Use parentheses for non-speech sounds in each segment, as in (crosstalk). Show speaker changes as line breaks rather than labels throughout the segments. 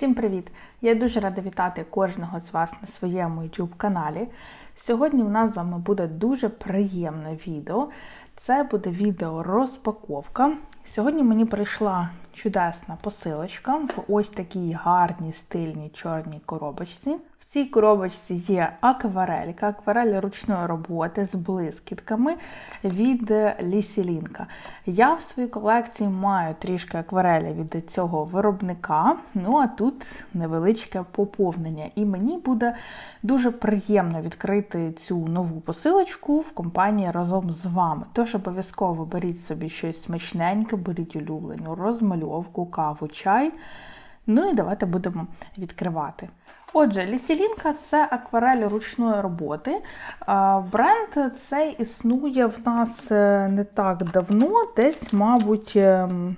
Всім привіт! Я дуже рада вітати кожного з вас на своєму YouTube каналі. Сьогодні у нас з вами буде дуже приємне відео. Це буде відео розпаковка. Сьогодні мені прийшла чудесна посилочка в ось такій гарній стильній чорній коробочці. Цій коробочці є акварелька, акварель ручної роботи з блискітками від Лісілінка. Я в своїй колекції маю трішки акварелі від цього виробника, ну а тут невеличке поповнення. І мені буде дуже приємно відкрити цю нову посилочку в компанії разом з вами. Тож обов'язково беріть собі щось смачненьке, беріть улюблену розмальовку, каву, чай. Ну і давайте будемо відкривати. Отже, лісілінка це акварель ручної роботи. Бренд цей існує в нас е, не так давно, десь, мабуть, ем,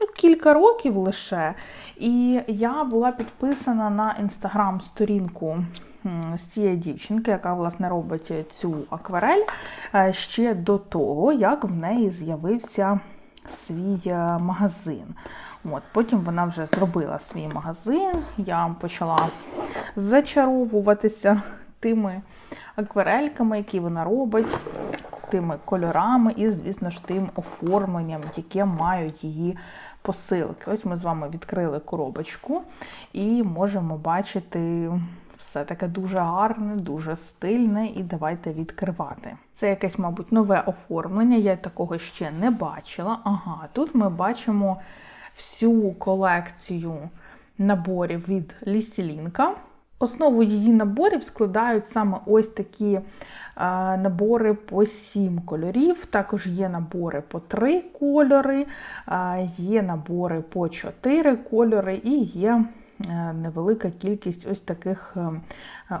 ну, кілька років лише. І я була підписана на інстаграм-сторінку з цієї дівчинки, яка власне робить цю акварель е, ще до того, як в неї з'явився свій е, магазин. От, Потім вона вже зробила свій магазин, я почала зачаровуватися тими акварельками, які вона робить, тими кольорами і, звісно ж, тим оформленням, яке мають її посилки. Ось ми з вами відкрили коробочку і можемо бачити. Все таке дуже гарне, дуже стильне, і давайте відкривати. Це якесь, мабуть, нове оформлення, я такого ще не бачила. Ага, тут ми бачимо всю колекцію наборів від Лісілінка. Основу її наборів складають саме ось такі е, набори по 7 кольорів. Також є набори по 3 кольори, е, є набори по 4 кольори і є невелика кількість ось таких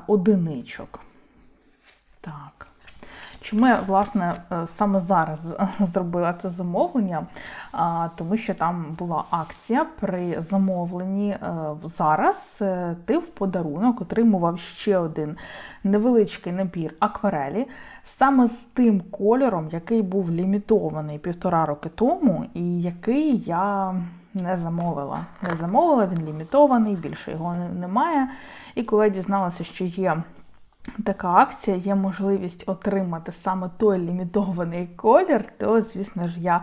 одиничок. Так. Чому я, власне, е, саме зараз (laughs) зробила це замовлення? Тому що там була акція при замовленні е, зараз. Е, ти в подарунок отримував ще один невеличкий набір акварелі, саме з тим кольором, який був лімітований півтора роки тому, і який я. Не замовила. Не замовила, він лімітований, більше його немає. І коли я дізналася, що є така акція, є можливість отримати саме той лімітований колір, то, звісно ж, я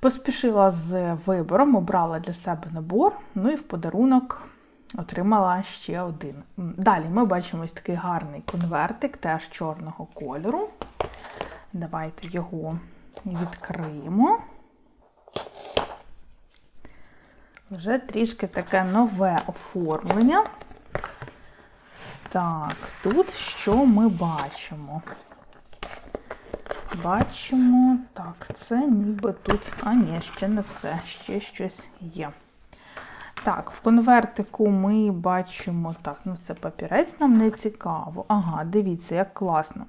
поспішила з вибором, обрала для себе набор, ну і в подарунок отримала ще один. Далі ми бачимо ось такий гарний конвертик, теж чорного кольору. Давайте його відкриємо. Вже трішки таке нове оформлення. Так, тут що ми бачимо? Бачимо, так, це ніби тут, а ні, ще не все, ще щось є. Так, в конвертику ми бачимо, так, ну це папірець нам не цікаво. Ага, дивіться, як класно.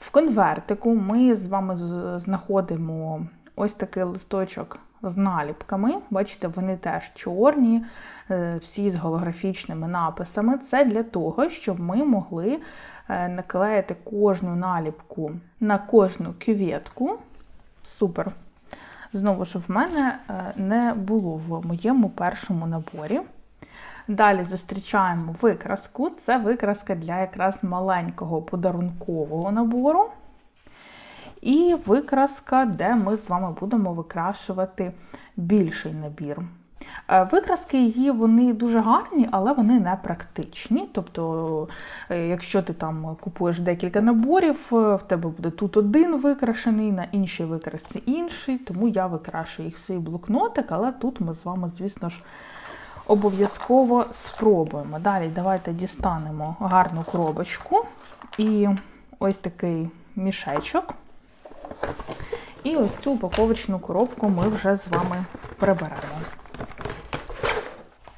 В конвертику ми з вами знаходимо ось такий листочок з наліпками. Бачите, вони теж чорні, е, всі з голографічними написами. Це для того, щоб ми могли е, наклеїти кожну наліпку на кожну кюветку. Супер. Знову ж, в мене е, не було в моєму першому наборі. Далі зустрічаємо викраску. Це викраска для якраз маленького подарункового набору і викраска, де ми з вами будемо викрашувати більший набір. Е, викраски її вони дуже гарні, але вони не практичні. Тобто, е, якщо ти там купуєш декілька наборів, е, в тебе буде тут один викрашений, на іншій викрасці інший, тому я викрашую їх в свій блокнотик, але тут ми з вами, звісно ж, обов'язково спробуємо. Далі давайте дістанемо гарну коробочку і ось такий мішечок. І ось цю упаковочну коробку ми вже з вами приберемо.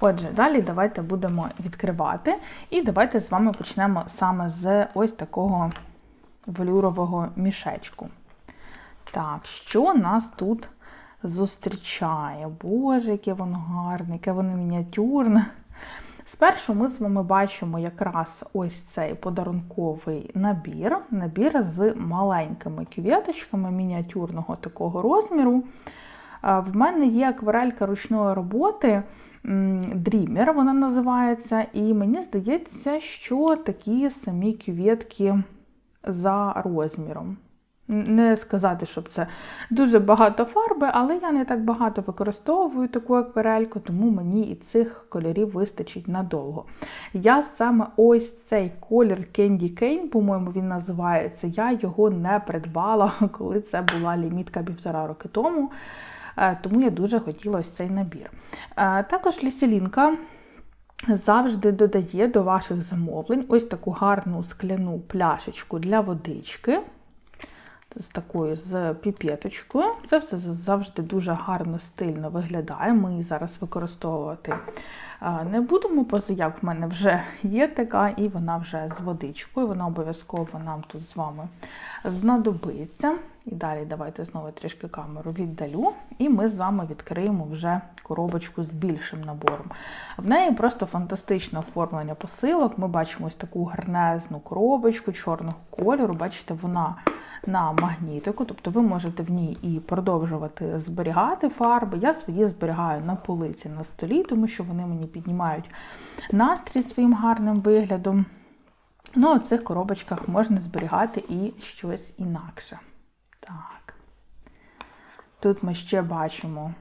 Отже, далі давайте будемо відкривати. І давайте з вами почнемо саме з ось такого велюрового мішечку. Так, що нас тут зустрічає? Боже, яке воно гарне, яке воно мініатюрне. Спершу ми з вами бачимо якраз ось цей подарунковий набір, набір з маленькими квіточками мініатюрного такого розміру. В мене є акварелька ручної роботи Dreamer вона називається. І мені здається, що такі самі кюветки за розміром. Не сказати, щоб це дуже багато фарби, але я не так багато використовую таку акварельку, тому мені і цих кольорів вистачить надовго. Я саме ось цей колір Candy Cane, по-моєму, він називається. Я його не придбала, (laughs) коли це була лімітка півтора роки тому. Е, Тому я дуже хотіла ось цей набір. Е, Також ліселінка завжди додає до ваших замовлень ось таку гарну скляну пляшечку для водички. З такою з піпеточкою. Це все завжди дуже гарно, стильно виглядає. Ми її зараз використовувати не будемо, поза як в мене вже є така, і вона вже з водичкою. Вона обов'язково нам тут з вами знадобиться. І далі давайте знову трішки камеру віддалю, і ми з вами відкриємо вже коробочку з більшим набором. В неї просто фантастичне оформлення посилок. Ми бачимо ось таку гарнезну коробочку чорного кольору. Бачите, вона на магнітику, тобто ви можете в ній і продовжувати зберігати фарби. Я свої зберігаю на полиці на столі, тому що вони мені піднімають настрій своїм гарним виглядом. Ну, а цих коробочках можна зберігати і щось інакше. Так. Тут ми ще бачимо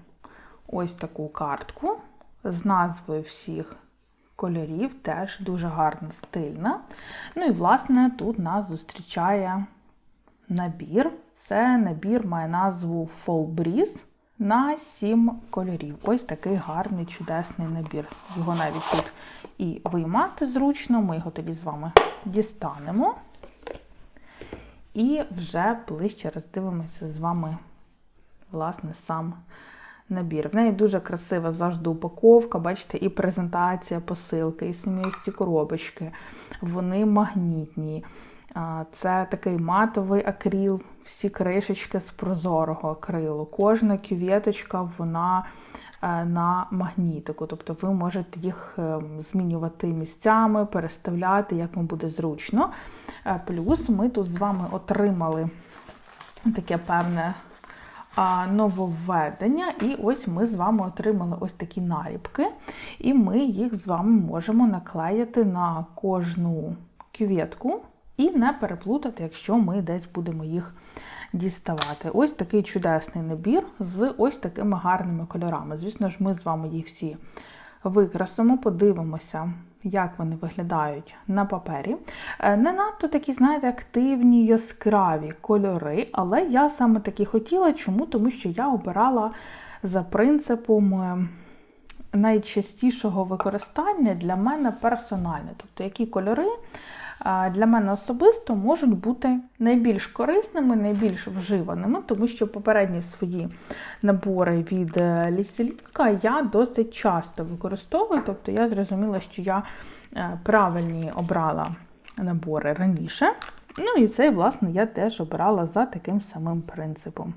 ось таку картку з назвою всіх кольорів, теж дуже гарна, стильна. Ну і, власне, тут нас зустрічає набір. Це набір має назву Fall Breeze на 7 кольорів. Ось такий гарний, чудесний набір. Його навіть тут і виймати зручно, ми його тоді з вами дістанемо. І вже ближче роздивимося з вами, власне, сам набір. В неї дуже красива завжди упаковка, бачите, і презентація посилки, і самі ось коробочки. Вони магнітні. Це такий матовий акріл, всі кришечки з прозорого акрилу. Кожна кюветочка вона е, на магнітику, тобто ви можете їх е, змінювати місцями, переставляти, як вам буде зручно. Е, плюс ми тут з вами отримали таке певне нововведення, і ось ми з вами отримали ось такі наліпки, і ми їх з вами можемо наклеїти на кожну кюветку і не переплутати, якщо ми десь будемо їх діставати. Ось такий чудесний набір з ось такими гарними кольорами. Звісно ж, ми з вами їх всі викрасимо, подивимося, як вони виглядають на папері. Е, не надто такі, знаєте, активні, яскраві кольори, але я саме такі хотіла. Чому? Тому що я обирала за принципом. Е, найчастішого використання для мене персональне, тобто які кольори для мене особисто можуть бути найбільш корисними, найбільш вживаними, тому що попередні свої набори від е, ліселінка я досить часто використовую, тобто я зрозуміла, що я е, правильні обрала набори раніше. Ну і цей, власне, я теж обирала за таким самим принципом.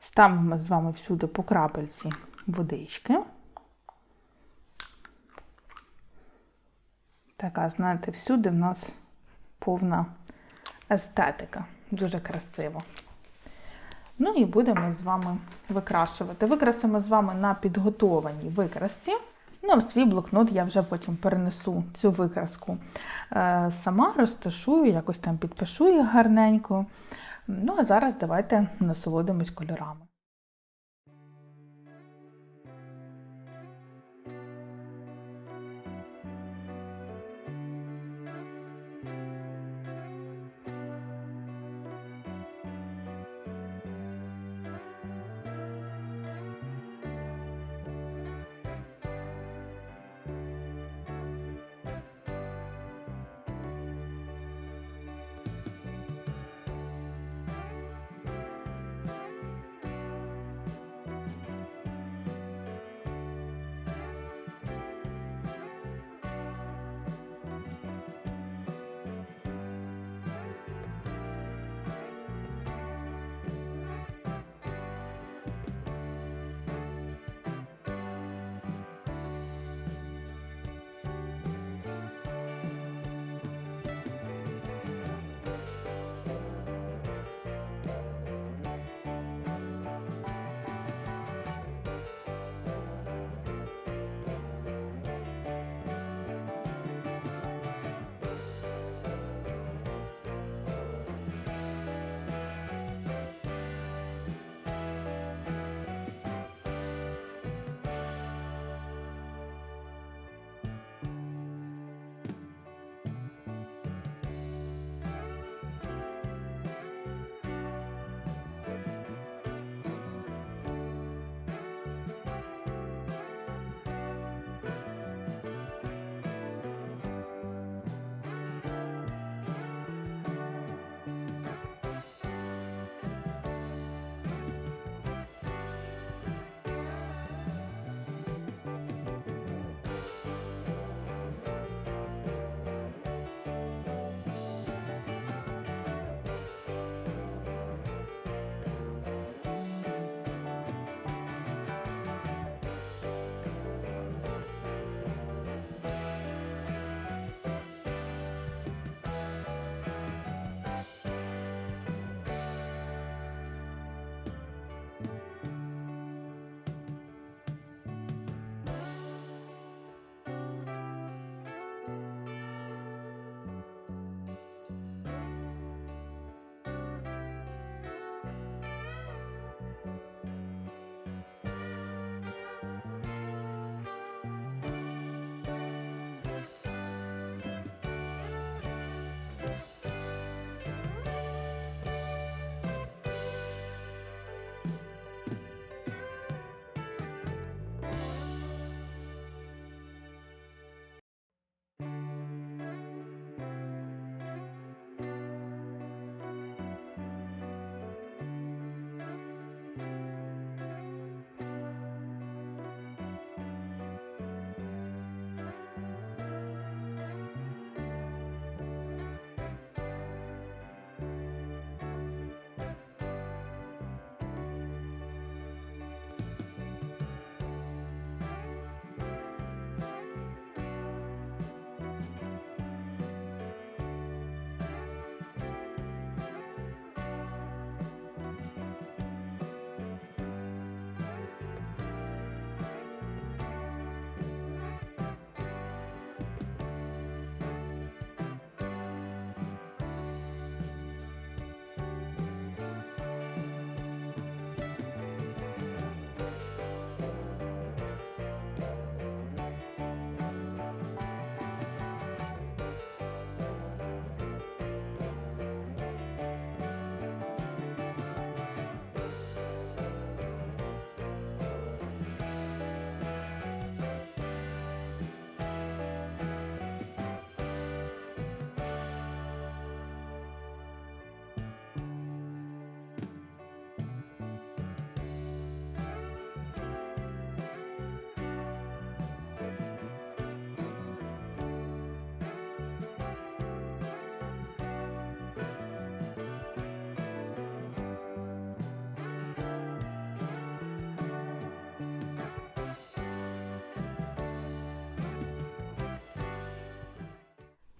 Ставимо з вами всюди по крапельці водички. Така, знаєте, всюди в нас повна естетика. Дуже красиво. Ну і будемо з вами викрашувати. Викрасимо з вами на підготованій викрасці. Ну, в свій блокнот я вже потім перенесу цю викраску е, сама, розташую, якось там підпишу їх гарненько. Ну, а зараз давайте насолодимось кольорами.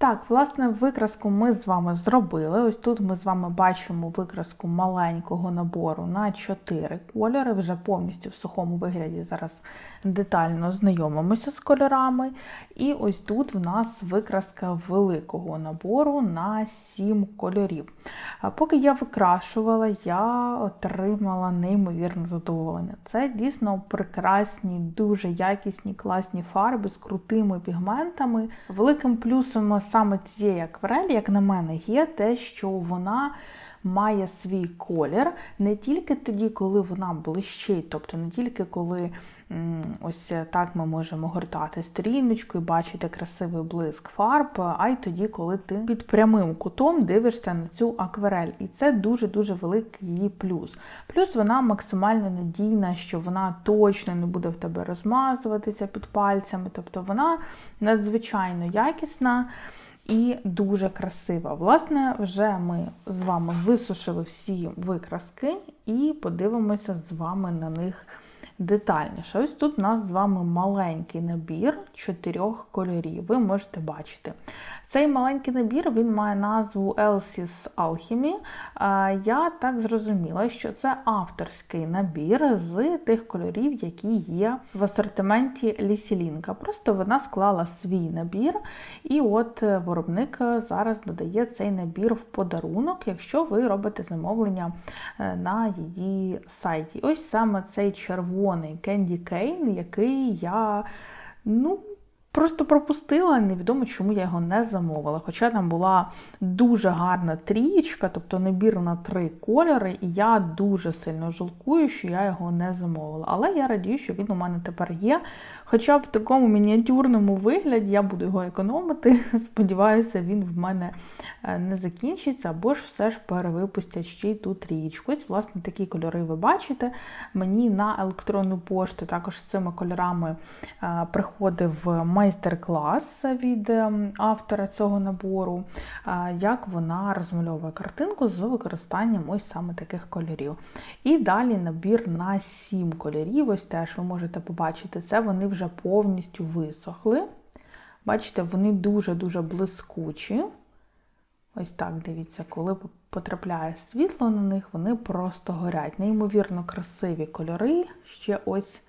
Так, власне, викраску ми з вами зробили. Ось тут ми з вами бачимо викраску маленького набору на 4 кольори, вже повністю в сухому вигляді. Зараз детально знайомимося з кольорами. І ось тут в нас викраска великого набору на 7 кольорів. Поки я викрашувала, я отримала неймовірне задоволення. Це дійсно прекрасні, дуже якісні, класні фарби з крутими пігментами. Великим плюсом саме цієї акварелі, як на мене, є те, що вона має свій колір не тільки тоді, коли вона блищить, тобто не тільки коли ось так ми можемо гортати сторіночку і бачити красивий блиск фарб, а й тоді, коли ти під прямим кутом дивишся на цю акварель. І це дуже-дуже великий її плюс. Плюс вона максимально надійна, що вона точно не буде в тебе розмазуватися під пальцями, тобто вона надзвичайно якісна і дуже красива. Власне, вже ми з вами висушили всі викраски і подивимося з вами на них детальніше. Ось тут у нас з вами маленький набір чотирьох кольорів. Ви можете бачити. Цей маленький набір він має назву Elsie's Alchemy. Я так зрозуміла, що це авторський набір з тих кольорів, які є в асортименті Лісілінка. Просто вона склала свій набір, і от виробник зараз додає цей набір в подарунок, якщо ви робите замовлення е, на її сайті. Ось саме цей червоний Candy Cane, який я. ну, Просто пропустила, невідомо, чому я його не замовила. Хоча там була дуже гарна трієчка, тобто набір на три кольори, і я дуже сильно жалкую, що я його не замовила. Але я радію, що він у мене тепер є. Хоча в такому мініатюрному вигляді я буду його економити. (laughs) Сподіваюся, він в мене е, не закінчиться, або ж все ж перевипустять ще й ту трієчку. Ось, власне, такі кольори ви бачите. Мені на електронну пошту також з цими кольорами е, приходив майстер-клас від ем, автора цього набору, як вона розмальовує картинку з використанням ось саме таких кольорів. І далі набір на 7 кольорів. Ось теж ви можете побачити, це вони вже повністю висохли. Бачите, вони дуже-дуже блискучі. Ось так, дивіться, коли потрапляє світло на них, вони просто горять. Неймовірно красиві кольори. Ще ось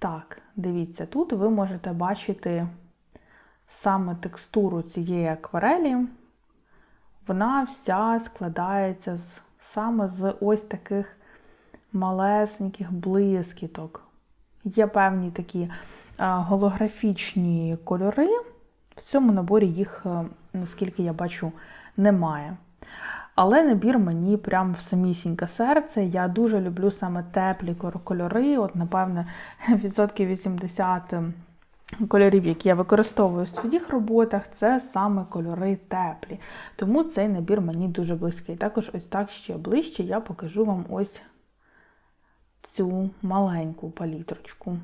так. Дивіться, тут ви можете бачити саме текстуру цієї акварелі. Вона вся складається з, саме з ось таких малесеньких блискіток. Є певні такі голографічні кольори. В цьому наборі їх, е, наскільки я бачу, немає. Але набір мені прям в самісіньке серце. Я дуже люблю саме теплі кольори. От, напевне, (laughs) відсотків 80 кольорів, які я використовую в своїх роботах, це саме кольори теплі. Тому цей набір мені дуже близький. Також ось так ще ближче я покажу вам ось цю маленьку палітрочку.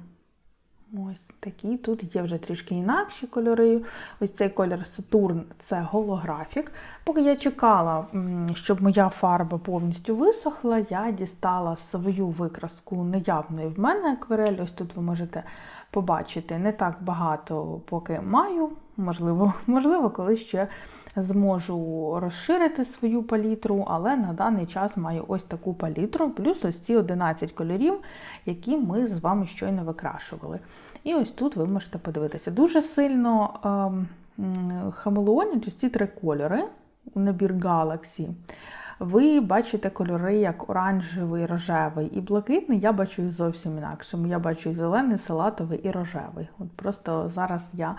Ось такі. Тут є вже трішки інакші кольори. Ось цей колір Сатурн це голографік. Поки я чекала, щоб моя фарба повністю висохла, я дістала свою викраску наявної в мене акварель. Ось тут ви можете побачити не так багато, поки маю. Можливо, (laughs) можливо, коли ще зможу розширити свою палітру, але на даний час маю ось таку палітру, плюс ось ці 11 кольорів, які ми з вами щойно викрашували. І ось тут ви можете подивитися. Дуже сильно ем, хамелеонять ось ці три кольори у набір Galaxy. Ви бачите кольори як оранжевий, рожевий і блакитний. Я бачу їх зовсім інакшими. Я бачу і зелений, салатовий і рожевий. От Просто зараз я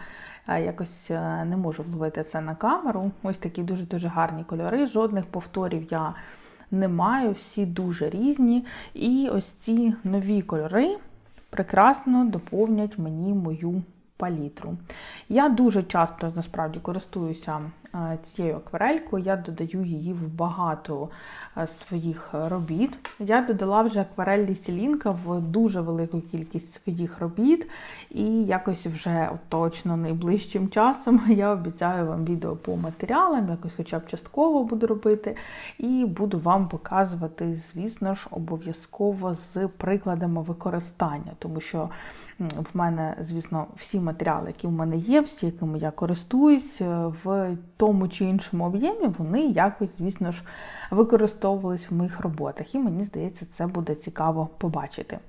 е, якось е, не можу вловити це на камеру. Ось такі дуже-дуже гарні кольори. Жодних повторів я не маю, всі дуже різні. І ось ці нові кольори прекрасно доповнять мені мою палітру. Я дуже часто насправді користуюся цією акварелькою. Я додаю її в багато е, своїх робіт. Я додала вже акварель Лісілінка в дуже велику кількість своїх робіт, і якось вже точно найближчим часом (laughs) я обіцяю вам відео по матеріалам, якось хоча б частково буду робити, і буду вам показувати, звісно ж, обов'язково з прикладами використання, тому що в мене, звісно, всі матеріали, які в мене є, всі, якими я користуюсь, е, в тому чи іншому об'ємі, вони якось, звісно ж, використовувались в моїх роботах. І мені здається, це буде цікаво побачити.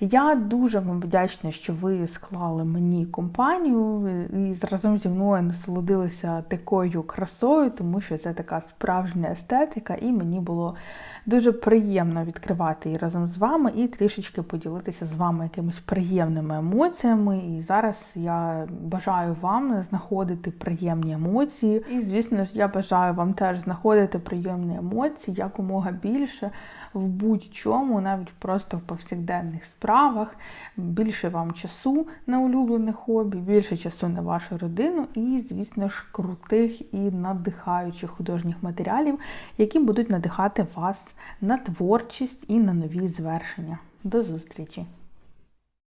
Я дуже вам вдячна, що ви склали мені компанію і разом зі мною насолодилися такою красою, тому що це така справжня естетика, і мені було дуже приємно відкривати її разом з вами і трішечки поділитися з вами якимись приємними емоціями. І зараз я бажаю вам знаходити приємні емоції. Звісно ж, я бажаю вам теж знаходити приємні емоції якомога більше в будь-чому, навіть просто в повсякденних справах, більше вам часу на улюблене хобі, більше часу на вашу родину, і, звісно ж, крутих і надихаючих художніх матеріалів, які будуть надихати вас на творчість і на нові звершення. До зустрічі!